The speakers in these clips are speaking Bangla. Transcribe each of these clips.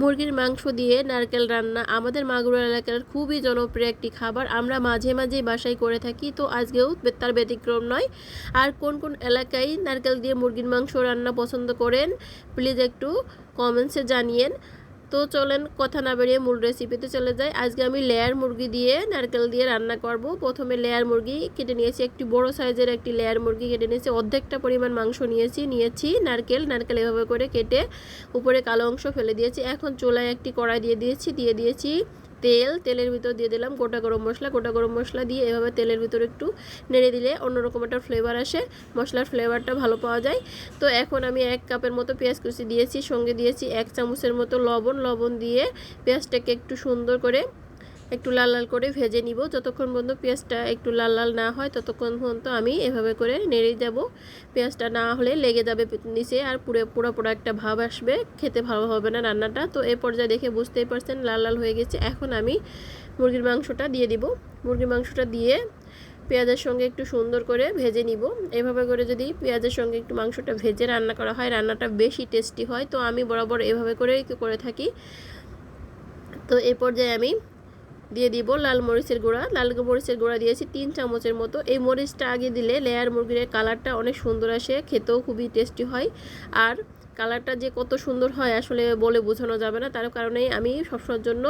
মুরগির মাংস দিয়ে নারকেল রান্না। আমাদের মাগুরা এলাকার খুবই জনপ্রিয় একটি খাবার। আমরা মাঝে মাঝেই বাসায় করে থাকি, তো আজকেও তার ব্যতিক্রম নয়। আর কোন কোন এলাকায় নারকেল দিয়ে মুরগির মাংস রান্না পছন্দ করেন প্লিজ একটু কমেন্টসে জানিয়েন। তো চলেন কথা না বেরিয়ে মূল রেসিপিতে চলে যাই। আজকে আমি লেয়ার মুরগি দিয়ে নারকেল দিয়ে রান্না করব। প্রথমে লেয়ার মুরগি কেটে নিয়েছি, একটি বড় সাইজের একটি লেয়ার মুরগি কেটে নিয়েছি। অর্ধেকটা পরিমাণ মাংস নিয়েছি নিয়েছি নারকেল। নারকেল এভাবে করে কেটে উপরে কালো অংশ ফেলে দিয়েছি। এখন চুলায় একটি কড়াই দিয়ে দিয়েছি দিয়ে দিয়েছি তেল, তেলের ভিতর দিয়ে দিলাম গোটা গরম মশলা, গোটা গরম মশলা দিয়ে এভাবে তেলের ভিতর একটু নেড়ে দিলে অন্যরকম একটা ফ্লেভার আসে, মশলার ফ্লেভারটা ভালো পাওয়া যায়। তো এখন আমি এক কাপের মতো পেঁয়াজ কুচি দিয়েছি, সঙ্গে দিয়েছি এক চামচের মতো লবণ লবণ দিয়ে পেঁয়াজটাকে একটু সুন্দর করে একটু লাল লাল করে ভেজে নিব। যতক্ষণ পর্যন্ত পেঁয়াজটা একটু লাল লাল না হয়, ততক্ষণ পর্যন্ত আমি এভাবে করে নেড়ে যাব পেঁয়াজটা না হলে লেগে যাবে নিচে আর পুরো পুরো পুরো একটা ভাব আসবে। খেতে ভালো হবে না রান্নাটা। তো এ পর্যায়ে দেখে বুঝতেই পারছেন লাল লাল হয়ে গেছে। এখন আমি মুরগির মাংসটা দিয়ে দিব। মুরগির মাংসটা দিয়ে পেঁয়াজের সঙ্গে একটু সুন্দর করে ভেজে নিব। এভাবে করে যদি পেঁয়াজের সঙ্গে একটু মাংসটা ভেজে রান্না করা হয়, রান্নাটা বেশি টেস্টি হয়। তো আমি বরাবর এভাবে করেই করে থাকি। তো এ পর্যায়ে আমি দিয়ে দিব লাল মরিচের গুঁড়া। লাল মরিচের গুঁড়া দিয়েছি তিন চামচের মতো। এই মরিচটা আগে দিলে লেয়ার মুরগির কালারটা অনেক সুন্দর আসে, খেতেও খুবই টেস্টি হয়। আর কালারটা যে কত সুন্দর হয় আসলে বলে বোঝানো যাবে না। তার কারণেই আমি সবসময়ের জন্য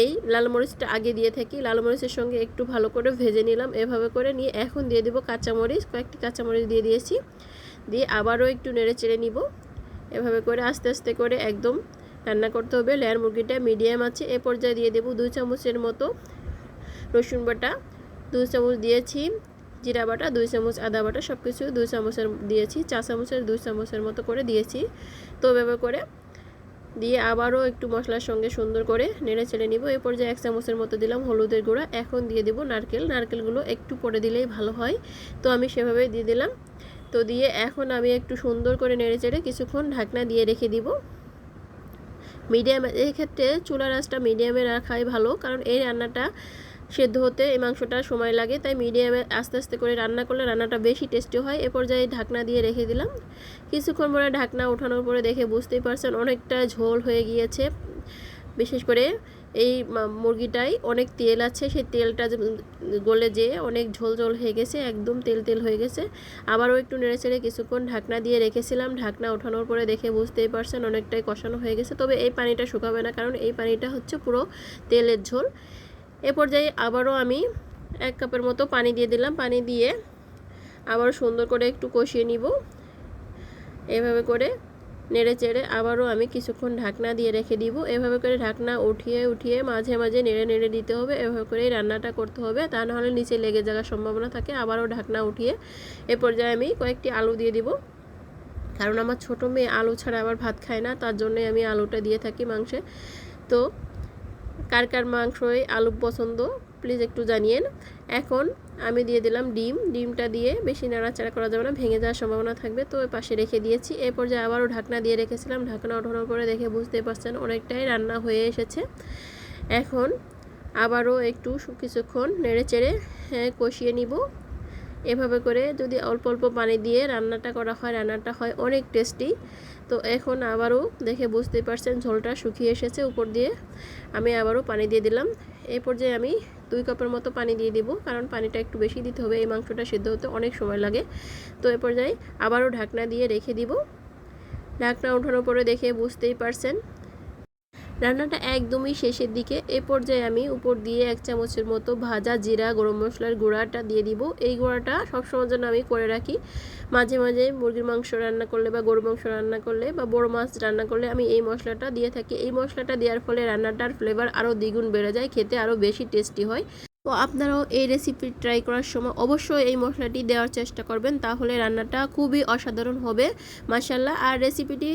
এই লাল মরিচটা আগে দিয়ে থাকি। লাল মরিচের সঙ্গে একটু ভালো করে ভেজে নিলাম। এভাবে করে নিয়ে এখন দিয়ে দিব কাঁচামরিচ কয়েকটি কাঁচামরিচ দিয়ে দিয়েছি। দিয়ে আবারও একটু নেড়ে চেড়ে নিব। এভাবে করে আস্তে আস্তে করে একদম রান্না করতে হবে। লেয়ার মুরগিটা মিডিয়াম আছে। এ পর্যায়ে দিয়ে দেবো দুই চামচের মতো রসুন বাটা। দুই চামচ দিয়েছি জিরা বাটা, দুই চামচ আদা বাটা সব কিছু দুই চামচের দিয়েছি। চা চামচের, দুই চামচের মতো করে দিয়েছি। তো এভাবে করে দিয়ে আবারও একটু মশলার সঙ্গে সুন্দর করে নেড়ে চেড়ে নিব। এই পর্যায়ে এক চামচের মতো দিলাম হলুদের গুঁড়া। এখন দিয়ে দেবো নারকেল। নারকেলগুলো একটু পরে দিলেই ভালো হয়। তো আমি সেভাবেই দিয়ে দিলাম। তো দিয়ে এখন আমি একটু সুন্দর করে নেড়ে চেড়ে কিছুক্ষণ ঢাকনা দিয়ে রেখে দিব। মিডিয়াম এই ক্ষেত্রে চুলার আঁচটা মিডিয়ামে রাখাই ভালো, কারণ এই রান্নাটা সেদ্ধ হতে এই মাংসটা সময় লাগে, তাই মিডিয়ামে আস্তে আস্তে করে রান্না করলে রান্নাটা বেশি টেস্টি হয়। এ পর্যায়ে ঢাকনা দিয়ে রেখে দিলাম। কিছুক্ষণ পরে ঢাকনা ওঠানোর পরে দেখে বুঝতেই পারছেন, অনেকটা ঝোল হয়ে গিয়েছে। বিশেষ করে এই মা- মুরগিটায় অনেক তেল আছে, সেই তেলটা গলে যেয়ে অনেক ঝোল ঝোল হয়ে গেছে, একদম তেল তেল হয়ে গেছে। আবারও একটু নেড়ে চেড়ে কিছুক্ষণ ঢাকনা দিয়ে রেখেছিলাম, ঢাকনা ওঠানোর পরে দেখে বুঝতেই পারছেন অনেকটাই কষানো হয়ে গেছে। তবে এই পানিটা শুকাবে না, কারণ এই পানিটা হচ্ছে পুরো তেলের ঝোল। এ পর্যায়ে আবারও আমি এক কাপের মতো পানি দিয়ে দিলাম, পানি দিয়ে আবারও সুন্দর করে একটু কষিয়ে নিব। এভাবে করে নেড়ে চেড়ে আবারও আমি কিছুক্ষণ ঢাকনা দিয়ে রেখে দিব। এভাবে করে ঢাকনা উঠিয়ে উঠিয়ে মাঝে মাঝে নেড়ে নেড়ে দিতে হবে। এভাবে করেই রান্নাটা করতে হবে। তা নাহলে নিচে লেগে যাওয়ার সম্ভাবনা থাকে। আবারও ঢাকনা উঠিয়ে এ পর্যায়ে আমি কয়েকটি আলু দিয়ে দিব। কারণ আমার ছোটো মেয়ে আলু ছাড়া আবার ভাত খায় না। তার জন্যই আমি আলুটা দিয়ে থাকি মাংসে। তো কার কার মাংসই আলু পছন্দ? প্লিজ একটু জানিয়েন। এখন আমি দিয়ে দিলাম ডিম। ডিমটা দিয়ে বেশি নাড়াচাড়া করা যাবে না, ভেঙে যাওয়ার সম্ভাবনা থাকবে। তো পাশে রেখে দিয়েছি। এই পর্যায়ে আবারও ঢাকনা দিয়ে রেখেছিলাম, ঢাকনা ওঠানোর পরে দেখে বুঝতে পারছেন অনেকটাই রান্না হয়ে এসেছে। এখন আবারও একটু কিছুক্ষণ নেড়ে চেড়ে হ্যাঁ কষিয়ে নিব। এভাবে করে যদি অল্প অল্প পানি দিয়ে রান্নাটা করা হয়, রান্নাটা হয় অনেক টেস্টি। তো এখন আবারও দেখে বুঝতেই পারছেন ঝোলটা শুকিয়ে এসেছে উপর দিয়ে। আমি আবারও পানি দিয়ে দিলাম। এই পর্যায়ে আমি দুই কাপের মতো পানি দিয়ে দিব, কারণ পানিটা একটু বেশি দিতে হবে, এই মাংসটা সিদ্ধ হতে অনেক সময় লাগে। তো এ পর্যায়ে আবারও ঢাকনা দিয়ে রেখে দিব। ঢাকনা ওঠানোর পরে দেখে বুঝতেই পারছেন রান্নাটা একদমই শেষের দিকে। এ পর্যায়ে আমি উপর দিয়ে এক চামচের মতো ভাজা জিরা, গরম মশলার গুঁড়াটা দিয়ে দিব। এই গুঁড়াটা সবসময়ের জন্য আমি করে রাখি। মাঝে মাঝে মুরগির মাংস রান্না করলে বা গরু মাংস রান্না করলে বা বড় মাছ রান্না করলে আমি এই মশলাটা দিয়ে থাকি। এই মশলাটা দেওয়ার ফলে রান্নাটার ফ্লেভার আরও দ্বিগুণ বেড়ে যায়, খেতে আরও বেশি টেস্টি হয়। তো আপনারাও এই রেসিপি ট্রাই করার সময় অবশ্যই এই মশলাটি দেওয়ার চেষ্টা করবেন, তাহলে রান্নাটা খুবই অসাধারণ হবে। মাসাল্লাহ আর রেসিপিটি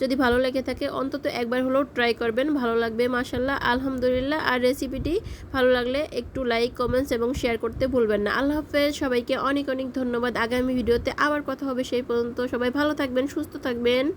যদি ভালো লেগে থাকে, অন্তত একবার হলেও ট্রাই করবেন। ভালো লাগবে মাসাল্লাহ আলহামদুলিল্লাহ। আর রেসিপিটি ভালো লাগলে একটু লাইক কমেন্টস এবং শেয়ার করতে ভুলবেন না। আল্লাহ হাফেজ। সবাইকে অনেক অনেক ধন্যবাদ। আগামী ভিডিওতে আবার কথা হবে সেই পর্যন্ত। সবাই ভালো থাকবেন, সুস্থ থাকবেন।